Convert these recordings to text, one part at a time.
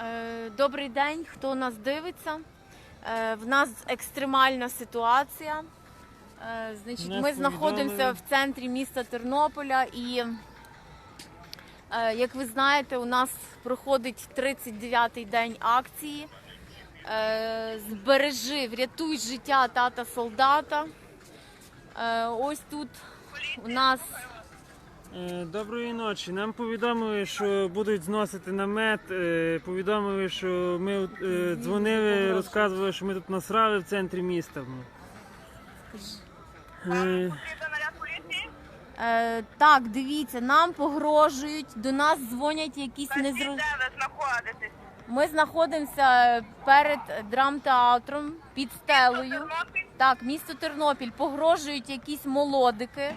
Е, Добрий день, хто нас дивиться. Е, В нас екстремальна ситуація. Е, Значить, ми знаходимося в центрі міста Тернополя і, як ви знаєте, у нас проходить 39-й день акції. Збережи, врятуй життя тата солдата. Ось тут у нас Доброї ночі. Нам повідомили, що будуть зносити намет. е, Повідомили, що ми е, дзвонили, розказували, що ми тут насрали в центрі міста. Е, Е, так, дивіться, нам погрожують, до нас дзвонять якісь незрозумілі. де ви знаходитесь? Ми знаходимося перед драмтеатром під стелею. Тернопіль? Так, місто Тернопіль погрожують якісь молодики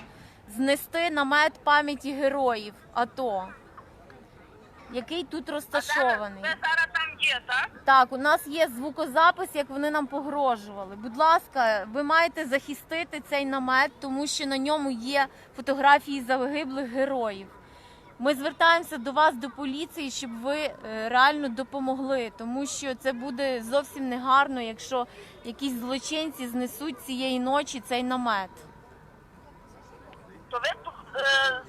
знести намет пам'яті героїв АТО, який тут розташований. Ви зараз там є, так? Так, у нас є звукозапис, як вони нам погрожували. Будь ласка, ви маєте захистити цей намет, тому що на ньому є фотографії загиблих героїв. Ми звертаємося до вас, до поліції, щоб ви е, реально допомогли, тому що це буде зовсім негарно, якщо якісь злочинці знесуть цієї ночі цей намет. То ви тут е,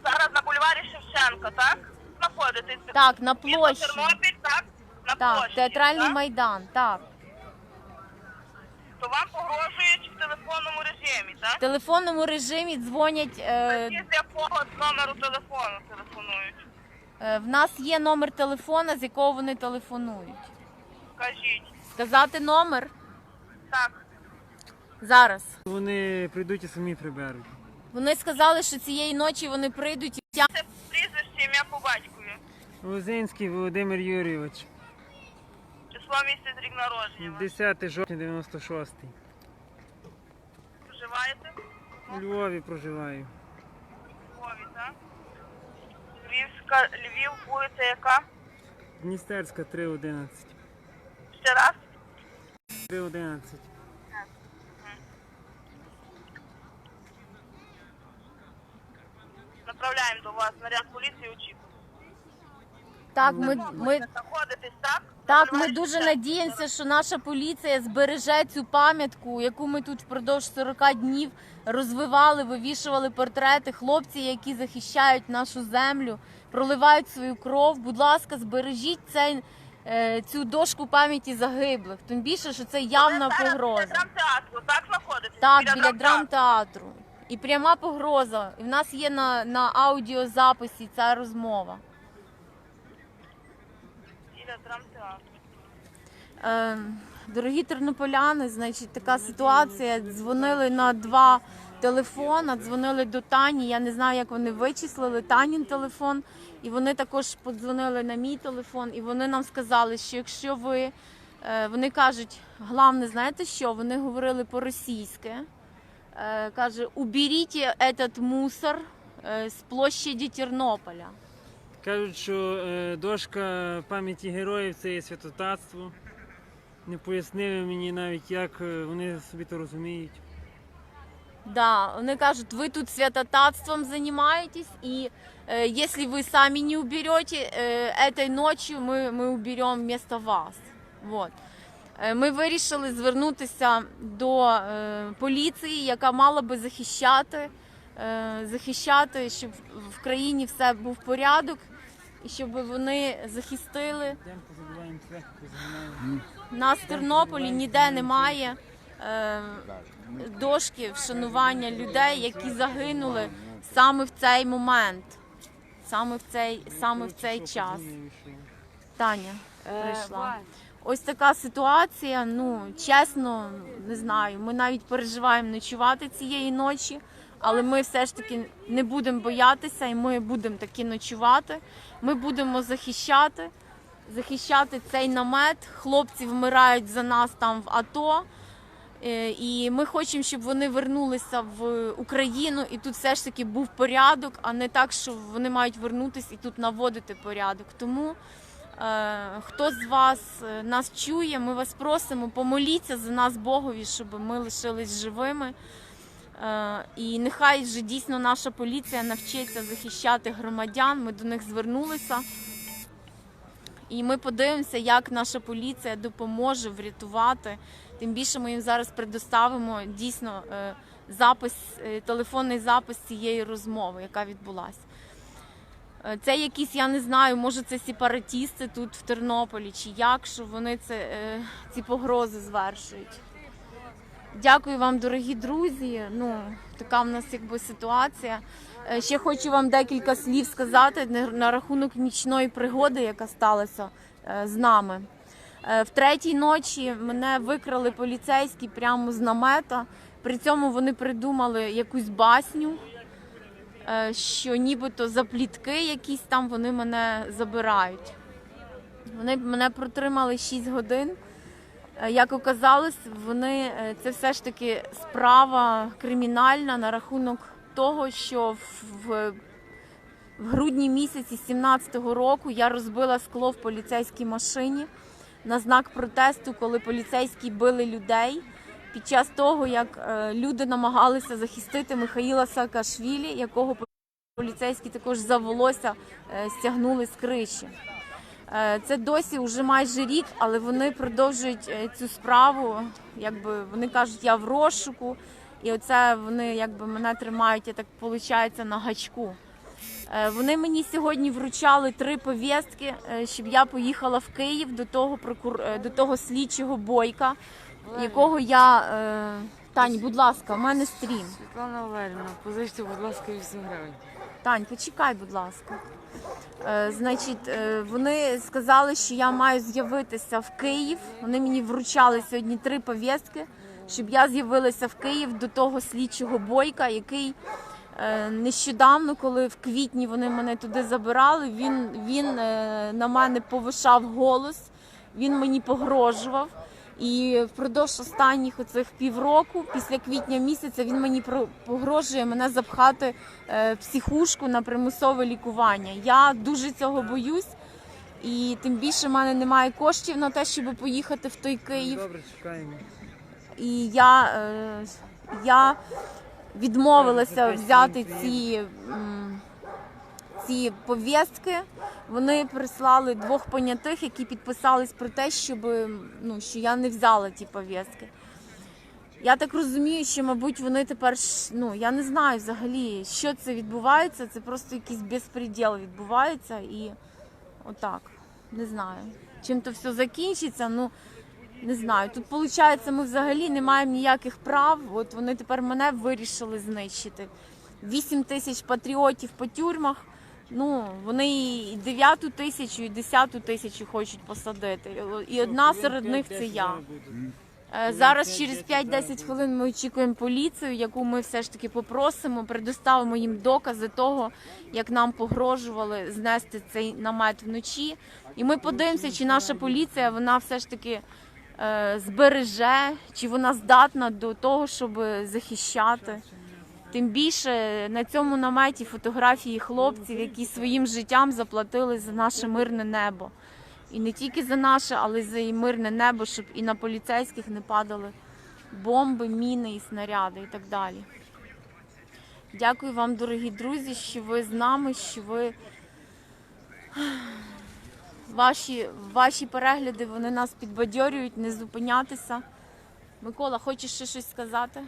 зараз на бульварі Шевченка, так? Знаходитесь? Так, на Місто площі. Тернопіль, так? На Так, площі, театральний так? майдан. Так, То вам погрожують в телефонному режимі, в так? телефонному режимі дзвонять. Е, з якого номеру телефону телефонують? е, в нас є номер телефона, з якого вони телефонують. Кажіть. Сказати номер Так. зараз. Вони прийдуть і самі приберуть. Вони сказали, що цієї ночі вони прийдуть Це прізвище, ім'я по батькові. Лозинський Володимир Юрійович, Число місяць рік народження. ви 10 жовтня 96 Проживаєте? У Львові проживаю. У Львові, так? Львівська, Львів, вулиця яка? Дністерська 311. Ще раз? 311. Направляємо до вас наряд поліції очікуємо. так. Ми, ми Знаходитесь, так? так. Ми дуже надіємося, що наша поліція збереже цю пам'ятку, яку ми тут впродовж 40 днів розвивали, вивішували портрети хлопці, які захищають нашу землю, проливають свою кров. Будь ласка, збережіть цей. е, Цю дошку пам'яті загиблих, тим більше, що це явна погроза. Біля драмтеатру, так знаходитесь? Так, біля драмтеатру. І пряма погроза. І в нас є на, на аудіозаписі ця розмова. Е, дорогі тернополяни, значить, така ситуація. Дзвонили на два телефона, дзвонили до Тані. Я не знаю, як вони вичислили Танін телефон. І вони також подзвонили на мій телефон, і вони нам сказали, що якщо ви. е, Вони кажуть, головне, знаєте що? Вони говорили по-російськи. Е, Каже, уберіть этот мусор е, з площаді Тернополя. Кажуть, що е, дошка пам'яті героїв це є святотатство. Не пояснили мені навіть, як е, вони собі то розуміють. Да, вони кажуть, ви тут святотатством занимаетесь, и э, если вы сами не уберете, э, этой ночью ми, ми уберем вместо вас. Вот. Е, Ми вирішили звернутися до е, поліції, яка мала би захищати, е, захищати, щоб в країні все був порядок, і щоб вони захистили. Нас в Тернополі ніде немає дошки вшанування людей, які загинули саме в цей момент, саме в цей, саме в цей час. Таня прийшла. Ось така ситуація. Ну чесно, не знаю. Ми навіть переживаємо ночувати цієї ночі, але ми все ж таки не будемо боятися, і ми будемо таки ночувати. Ми будемо захищати, захищати цей намет. Хлопці вмирають за нас там в АТО. Е, І ми хочемо, щоб вони вернулися в Україну, і тут все ж таки був порядок, а не так, що вони мають вернутися і тут наводити порядок. Тому хто з вас е, нас чує, ми вас просимо, помоліться за нас Богові, щоб ми лишились живими. Е, І нехай вже дійсно наша поліція навчиться захищати громадян. Ми до них звернулися. І ми подивимося, як наша поліція допоможе врятувати. Тим більше ми їм зараз предоставимо дійсно е, запис, е, телефонний запис цієї розмови, яка відбулася. Е, Це якісь, я не знаю, може це сепаратісти тут в Тернополі, чи як, що вони це, е, ці погрози звершують. Дякую вам, дорогі друзі. Ну, така в нас якби ситуація. Е, Ще хочу вам декілька слів сказати на- рахунок нічної пригоди, яка сталася з нами. В третій ночі мене викрали поліцейські прямо з намета. При цьому вони придумали якусь басню, що нібито за плітки якісь там вони мене забирають. Вони мене протримали 6 годин. Е, Як оказалось, вони е, це все ж таки справа кримінальна на рахунок того, що в, в грудні місяці 17-го року я розбила скло в поліцейській машині на знак протесту, коли поліцейські били людей. Під час того, як е, люди намагалися захистити Михаїла Саакашвілі, якого поліцейські також за волосся е, стягнули з криші. Е, Це досі вже майже рік, але вони продовжують цю справу. Якби вони кажуть, я в розшуку, і оце вони якби мене тримають, я так виходить, на гачку. Вони мені сьогодні вручали три повістки, е, щоб я поїхала в Київ до того прокур... до того слідчого бойка, якого я. е, Тань, будь ласка, у мене стрім. Світлана Валерівна, позичте, будь ласка, 8 гривень. Тань, почекай, будь ласка. Е, значить, е, вони сказали, що я маю з'явитися в Київ. Вони мені вручали сьогодні три повістки, щоб я з'явилася в Київ до того слідчого бойка, який е, нещодавно, коли в квітні вони мене туди забирали, він, він е, на мене повишав голос, він мені погрожував. І впродовж останніх оцих півроку, після квітня місяця, він мені погрожує мене запхати е, в психушку на примусове лікування. Я дуже цього боюсь, і тим більше в мене немає коштів на те, щоб поїхати в той Київ. Добре, чекаємо. І я, е, я відмовилася взяти ці, ці повістки. Вони прислали двох понятих, які підписались про те, щоб, ну, що я не взяла ті повістки. Я так розумію, що, мабуть, вони тепер ну я не знаю взагалі, що це відбувається. Це просто якийсь безпреділ відбувається і отак. Не знаю. Чим то все закінчиться, ну не знаю. Тут виходить, ми взагалі не маємо ніяких прав. От вони тепер мене вирішили знищити. Вісім тисяч патріотів по тюрмах. Ну, вони і дев'яту тисячу, і десяту тисячу хочуть посадити. І одна серед них це я. Е, Зараз через 5-10 хвилин ми очікуємо поліцію, яку ми все ж таки попросимо, предоставимо їм докази того, як нам погрожували знести цей намет вночі. І ми подивимося, чи наша поліція вона все ж таки е, збереже, чи вона здатна до того, щоб захищати. Тим більше на цьому наметі фотографії хлопців, які своїм життям заплатили за наше мирне небо. І не тільки за наше, але й за і мирне небо, щоб і на поліцейських не падали бомби, міни і снаряди і так далі. Дякую вам, дорогі друзі, що ви з нами, що ви ваші, ваші перегляди вони нас підбадьорюють, не зупинятися. Микола, хочеш ще щось сказати?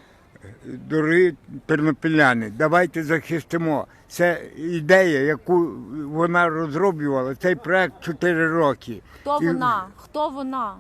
Дорогі тернопіляни, давайте захистимо. Це ідея, яку вона розроблювала, цей проект 4 роки. Хто І вона? Хто вона?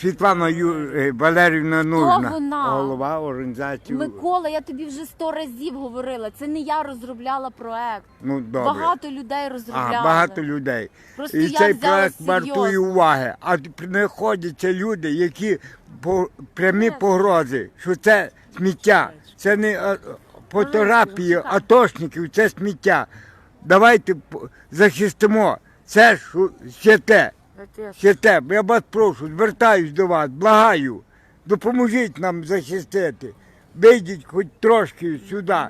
Світлана Ю... е, Валерівна Нужна, вона? голова організації. Микола, я тобі вже сто разів говорила. Це не я розробляла проект. Ну, добре. Багато людей розробляли. А, багато людей. Просто І я цей взяла проект вартує уваги. А знаходяться люди, які по прямі погрози, що це сміття, це не фотографії атошників, це сміття. Давайте захистимо. Це у- святе. Святе, я вас прошу, звертаюсь до вас, благаю, допоможіть нам захистити. Вийдіть хоч трошки сюди.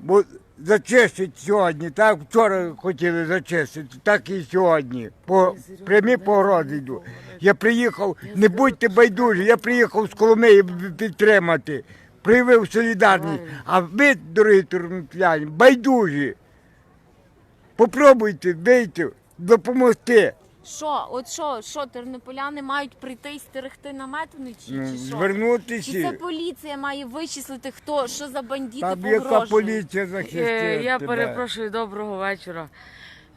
Бо зачистять сьогодні, так вчора хотіли зачистити, так і сьогодні. По прямі погрози йду. Я приїхав, не будьте байдужі, я приїхав з Коломиї підтримати, проявив солідарність. А ви, дорогі тернопіляни, байдужі. Попробуйте вийти, допомогти. Що, от що, що, тернополяни мають прийти і стерегти намет вночі? Ну, чи що? Чи це поліція має вичислити, хто що за бандити Там яка поліція захистить Е, Я тебе. перепрошую, доброго вечора.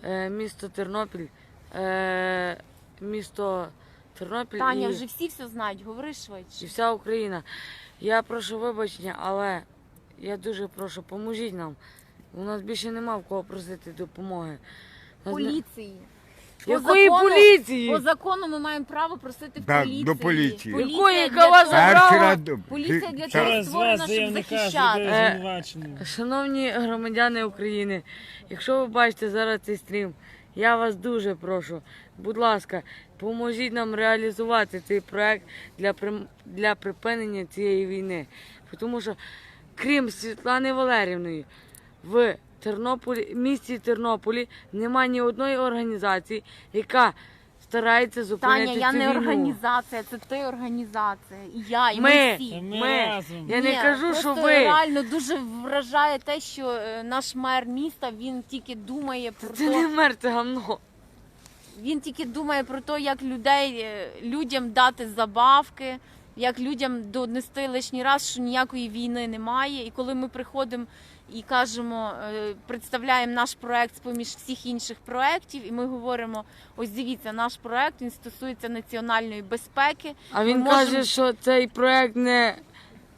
Е, Місто Тернопіль. Е, Місто Тернопіль Таня, і, вже всі все знають, говори і швидше. вся Україна. Я прошу вибачення, але я дуже прошу, поможіть нам. У нас більше нема в кого просити допомоги. У нас не- Поліції. По Якої закону- поліції? По закону ми маємо право просити в Так, поліції. до поліції. Поліція Якої, яка для вас того- забрала? Раз до- Поліція для того Через створена, щоб заявника захищати. Е. Шановні громадяни України, якщо ви бачите зараз цей стрім, я вас дуже прошу, будь ласка, поможіть нам реалізувати цей проект для, прим- для припинення цієї війни. Тому що, крім Світлани Валерівної, в Тернополі, місті Тернополі немає ні одної організації, яка старається зупинити Таня, я цю не війну. організація, це ти організація. І я, і ми, Ми, всі. Ми ми. разом. Я не Ні, кажу, просто що ви. реально дуже вражає те, що е, наш мер міста він тільки думає про Це не те, мер, це гамно. він тільки думає про те, як людей е, людям дати забавки, як людям донести лишній раз, що ніякої війни немає. І коли ми приходимо і кажемо, е, представляємо наш проект з поміж всіх інших проєктів, і ми говоримо: ось дивіться, наш проект він стосується національної безпеки. А він Ми каже, що цей проект не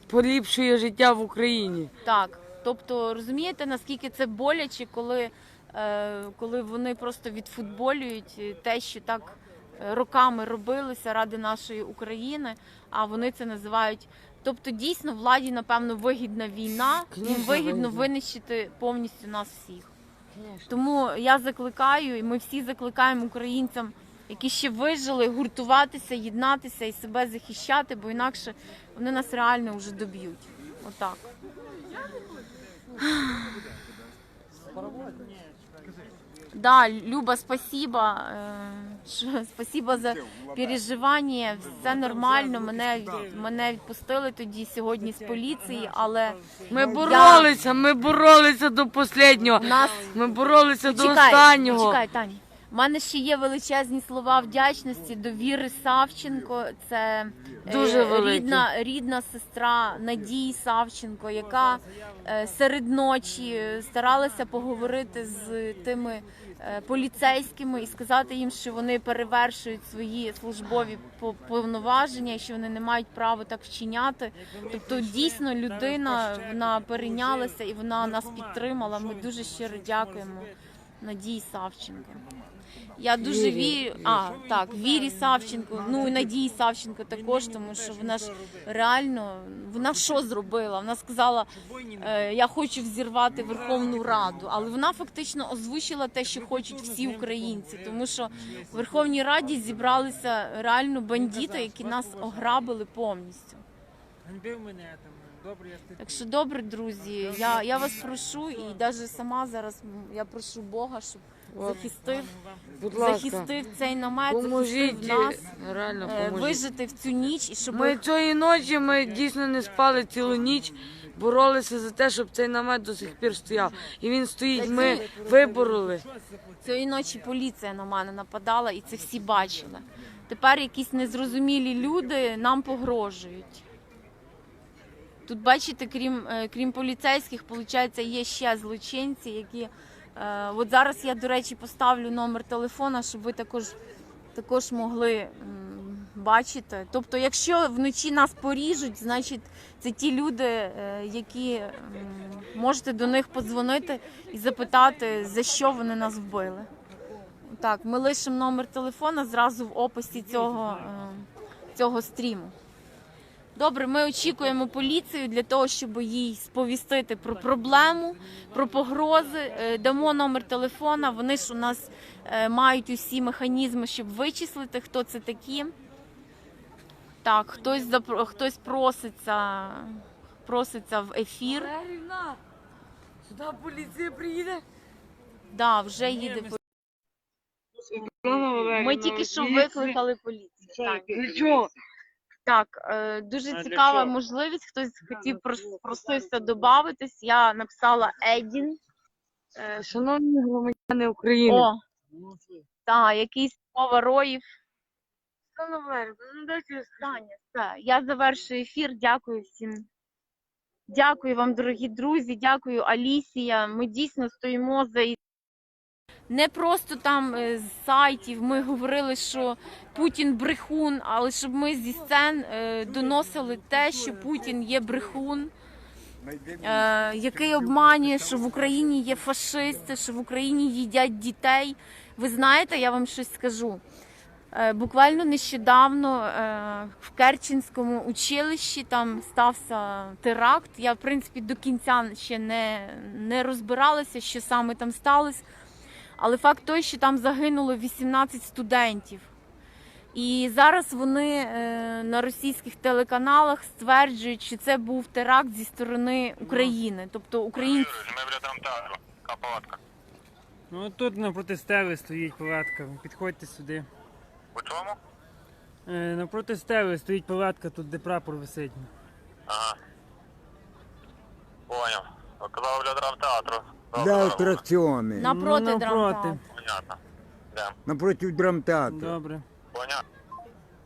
поліпшує життя в Україні. Так, тобто розумієте, наскільки це боляче, коли, е, коли вони просто відфутболюють е, те, що так роками робилося ради нашої України, а вони це називають. Тобто, дійсно, владі, напевно, вигідна війна, їм вигідно винищити повністю нас всіх. Тому я закликаю, і ми всі закликаємо українцям, які ще вижили, гуртуватися, єднатися і себе захищати, бо інакше вони нас реально вже доб'ють. Отак. Да, Люба, спасибо. що- Спасибо за переживання. Все нормально. Мене мене відпустили тоді сьогодні з поліції, але Ми боролися, ми боролися до останнього. нас Ми боролися до останнього. Чекай, Таня. У мене ще є величезні слова вдячності до Віри Савченко. Це е, Дуже великі. рідна, рідна сестра Надії Савченко, яка е, серед ночі е, старалася поговорити з тими поліцейськими і сказати їм, що вони перевершують свої службові по- повноваження, і що вони не мають права так вчиняти. Тобто, дійсно, людина вона перейнялася і вона нас підтримала. Ми дуже щиро дякуємо. Надії Савченко. Я дуже вірю. А, так, Вірі Савченко, ну і Надії Савченко також, тому що вона ж реально вона що зробила? Вона сказала, е, я хочу взірвати Верховну Раду, але вона фактично озвучила те, що хочуть всі українці, тому що в Верховній Раді зібралися реально бандити, які нас ограбили повністю. Ганьбив мене там. Добре, Так що добре, друзі, я, я вас прошу, і навіть сама зараз я прошу Бога, щоб захистив, Будь ласка, захистив цей намет, поможіть нас, реально е, поможіть. вижити в цю ніч і щоб Ми цієї ночі ми дійсно не спали цілу ніч, боролися за те, щоб цей намет до сих пір стояв. І він стоїть. Ми вибороли. цієї ночі поліція на мене нападала, і це всі бачили. Тепер якісь незрозумілі люди нам погрожують. Тут, бачите, крім, е, крім поліцейських, виходить, є ще злочинці, які. е, От зараз я, до речі, поставлю номер телефона, щоб ви також, також могли бачити. Тобто, якщо вночі нас поріжуть, значить це ті люди, е, які можете до них подзвонити і запитати, за що вони нас вбили. Так, ми лишимо номер телефона зразу в описі цього, цього стріму. Добре, ми очікуємо поліцію для того, щоб їй сповістити про проблему, про погрози. Е, Дамо номер телефона. Вони ж у нас е, мають усі механізми, щоб вичислити, хто це такі. Так, хтось запро- хтось проситься, проситься в ефір. Валерівна, Сюди поліція приїде. Да, вже їде. по- Ми тільки що викликали поліцію. Так. Так, е, дуже А цікава можливість. Хтось хотів прос- просився додатись. Я написала Едін. Е, Шановні громадяни України, О, так, якийсь Вова Роїв. ну все, я завершую ефір. Дякую всім. Дякую вам, дорогі друзі. Дякую, Алісія. Ми дійсно стоїмо за і- не просто там е, з сайтів. Ми говорили, що Путін брехун, але щоб ми зі сцен е, доносили те, що Путін є брехун. е, який обманює, що в Україні є фашисти, що в Україні їдять дітей. Ви знаєте, я вам щось скажу. Буквально нещодавно в Керченському училищі там стався теракт. Я, в принципі, до кінця ще не, не розбиралася, що саме там сталося. Але факт той, що там загинуло 18 студентів. І зараз вони е, на російських телеканалах стверджують, що це був теракт зі сторони України. Тобто українці палатка? Ну тут напроти стели стоїть палатка. Підходьте сюди. У чому? Е, Напроти стели стоїть палатка, тут де прапор висить. Ага. Поняв. Казав біля драмтеатру. Добре, атракціони? напроти Ну, драмтеатру. Понятно. Напроти драмтеатру. Добре. Понятно.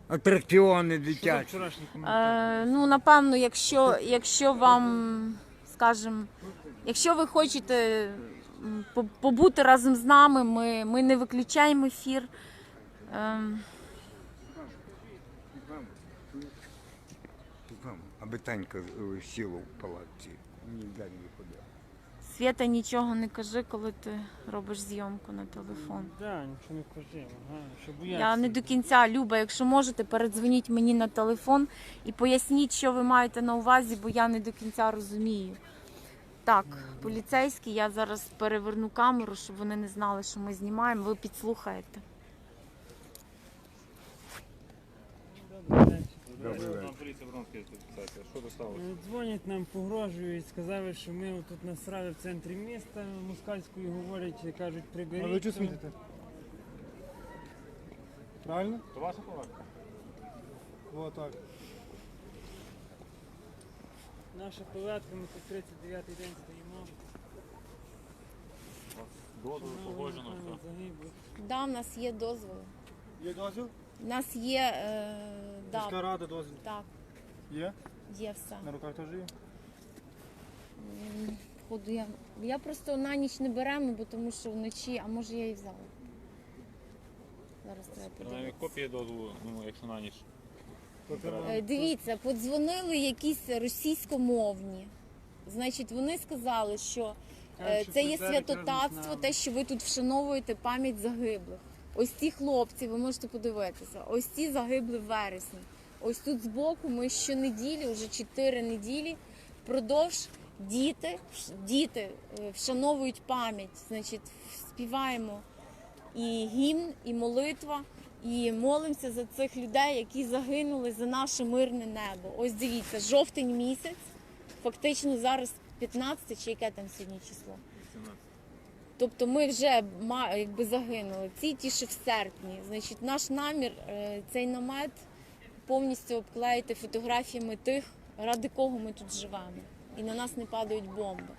Атракціони Що за дитячі. вчорашній коментар? Е, ну, напевно, якщо, якщо вам, скажімо, якщо ви хочете м, по- побути разом з нами, ми, ми не виключаємо ефір. Ем, Аби Танька е, сіла в палатці. Не виходила. Свята, нічого не кажи, коли ти робиш зйомку на телефон. Да, нічого не кажи. Ага, що Я не до кінця, Люба, якщо можете, передзвоніть мені на телефон і поясніть, що ви маєте на увазі, бо я не до кінця розумію. Так, поліцейські, я зараз переверну камеру, щоб вони не знали, що ми знімаємо. Ви підслухаєте. Е, Дзвонять нам, погрожують, сказали, що ми тут насрали в центрі міста, москальською говорять, кажуть, приберіть. А ви чого то. світите? Правильно? То ваша палатка? Вот так. Наша палатка, ми тут 39-й день стоїмо. Дозвіл погоджено, все. загиблих. Да, в нас є дозволи. Є дозвіл? У нас є. Е, Міська рада дозвіл. так, Є? є все. На руках теж є? М, Походу, я, я просто на ніч не беремо, бо тому що вночі, а може я і взяла. Зараз треба Принаймні подивитися. копії дозволу, ну, якщо на ніч. Е, Дивіться, подзвонили якісь російськомовні. Значить, вони сказали, що е, це є святотатство, те, що ви тут вшановуєте пам'ять загиблих. Ось ці хлопці, ви можете подивитися, ось ці загибли в вересні. Ось тут збоку ми щонеділі, вже 4 неділі, впродовж діти, діти е, вшановують пам'ять. Значить, співаємо і гімн, і молитва, і молимося за цих людей, які загинули за наше мирне небо. Ось дивіться, жовтень місяць, фактично зараз 15 чи яке там сьогодні число. Тобто ми вже якби загинули. Ці ті, в серпні. Значить, наш намір е, цей намет повністю обклеїти фотографіями тих, ради кого ми тут живемо. І на нас не падають бомби.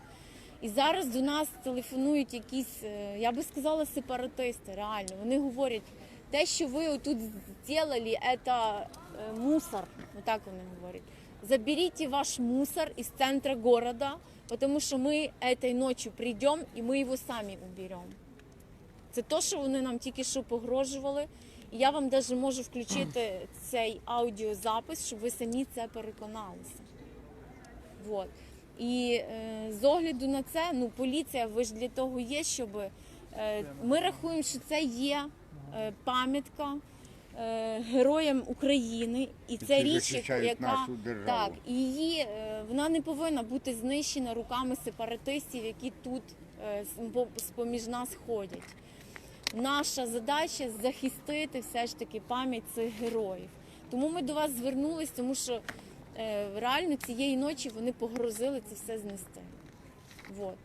І зараз до нас телефонують якісь, е, я би сказала, сепаратисти, реально. Вони говорять, те, що ви отут зробили, це е, мусор. Отак вони говорять. Заберите ваш мусор из центра города, потому что мы этой ночью придем и мы его самі уберем. Це то, що вони нам тільки що погрожували. І я вам навіть можу включити цей аудіозапис, щоб ви самі це переконалися. Вот. І е, з огляду на це, ну поліція, ви ж для того є, щоб е, ми рахуємо, що це є е, пам'ятка е, героям України, і це річ, яка так, її е, вона не повинна бути знищена руками сепаратистів, які тут е, з-поміж нас ходять. Наша задача захистити все ж таки пам'ять цих героїв. Тому ми до вас звернулись, тому що е, реально цієї ночі вони погрозили це все знести. Вот.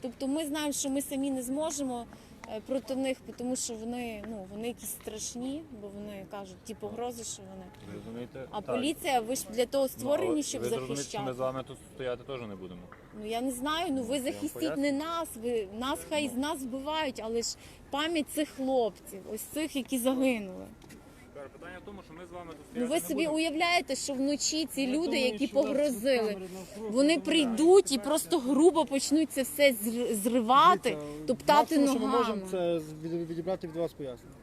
Тобто ми знаємо, що ми самі не зможемо е, проти них, тому що вони, ну, вони якісь страшні, бо вони кажуть ті погрози, що вони. Розумієте? А Так. поліція, ви ж для того Ну, створені, але щоб ви зрозумієте, що захищати. ми з вами тут стояти теж не будемо. Ну я не знаю, ну ви захистіть не нас, ви нас хай з нас вбивають, але ж пам'ять цих хлопців, ось цих, які загинули. Питання в тому, що ми з вами тут Ну ви собі уявляєте, що вночі ці Я люди, думаю, які що погрозили, камери вони прийдуть і просто грубо почнуть це все зр- зривати, Дивіться, топтати максимум, що ми ногами. можемо, це з- від- відібрати від вас пояснення.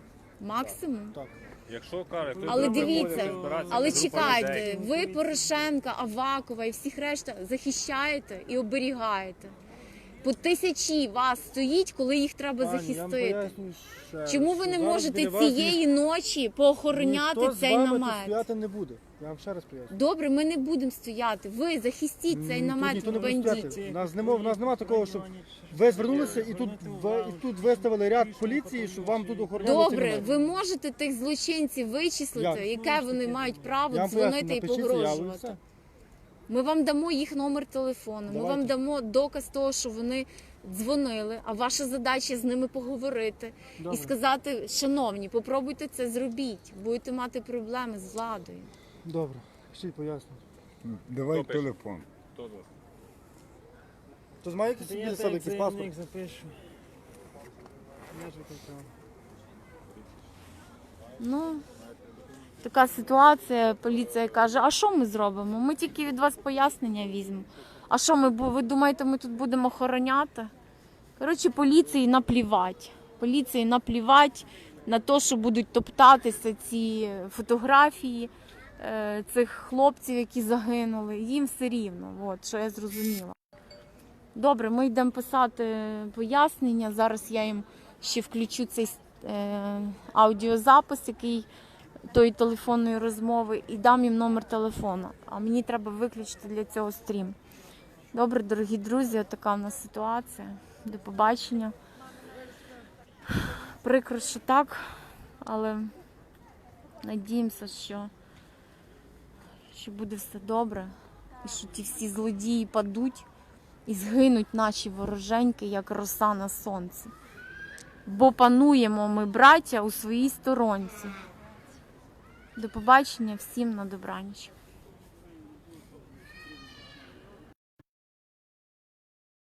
Максимум. Так. Якщо каже, хтось Але буде дивіться, приходити, збиратися, Але група чекайте, людей. ви Порошенка, Авакова і всіх решта захищаєте і оберігаєте. По тисячі вас стоїть, коли їх треба Пані, я вам захистити. пояснюю ще раз, Чому ви що не зараз можете біля вас ні- цієї ночі поохороняти ніхто з цей вами тут намет? стояти не буде. Я вам ще раз поясню. Добре, ми не будемо стояти. Ви захистіть цей Ні, намет ніхто від не буде бандитів. стояти. У нас нема, у нас нема такого, щоб ви звернулися і тут, ви, і тут виставили ряд поліції, щоб вам тут охороняли цей Добре, намет. ви можете тих злочинців вичислити, Як? яке вони мають право Я вам дзвонити і напишіть заяву і погрожувати. все. Ми вам дамо їх номер телефону. Ми Давайте. вам дамо доказ того, що вони дзвонили. А ваша задача з ними поговорити Добре. і сказати: шановні, попробуйте це зробіть. Будете мати проблеми з владою. Добре, всі пояснюють. Давай Хто пише? телефон. Хто з вас? Хтось має якийсь Та я собі якийсь паспорт? запишу. Я ж викликав. Ну, така ситуація. Поліція каже: а що ми зробимо? Ми тільки від вас пояснення візьмемо. А що ми ви думаєте, ми тут будемо охороняти? Коротше, поліції наплівать. Поліції наплівать на те, що будуть топтатися ці фотографії е, цих хлопців, які загинули. Їм все рівно, от, що я зрозуміла. Добре, ми йдемо писати пояснення. Зараз я їм ще включу цей е, аудіозапис, який тої телефонної розмови, і дам їм номер телефону. А мені треба виключити для цього стрім. Добре, дорогі друзі, така в нас ситуація. До побачення. Прикро, що так, але надіємося, що, що буде все добре, і що ті всі злодії падуть і згинуть наші вороженьки, як роса на сонці. Бо пануємо ми, браття, у своїй сторонці. До побачення всім на добраніч.